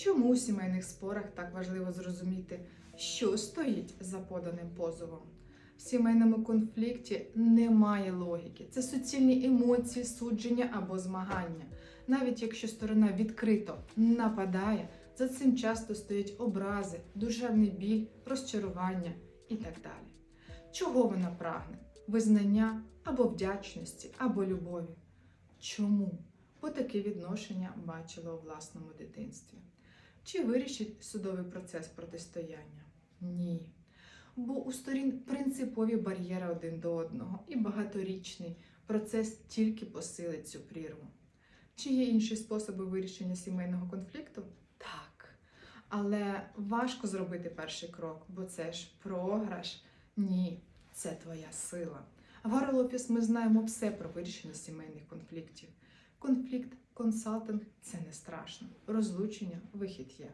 Чому у сімейних спорах так важливо зрозуміти, що стоїть за поданим позовом? В сімейному конфлікті немає логіки. Це суцільні емоції, судження або змагання. Навіть якщо сторона відкрито нападає, за цим часто стоять образи, душевний біль, розчарування і так далі. Чого вона прагне? Визнання або вдячності, або любові. Чому? Бо таке відношення бачила у власному дитинстві. Чи вирішить судовий процес протистояння? Ні. Бо у сторін принципові бар'єри один до одного, і багаторічний процес тільки посилить цю прірву. Чи є інші способи вирішення сімейного конфлікту? Так. Але важко зробити перший крок, бо це ж програш. Ні, це твоя сила. В Гарол ми знаємо все про вирішення сімейних конфліктів. Конфлікт, консалтинг це не страшно. Розлучення, вихід є.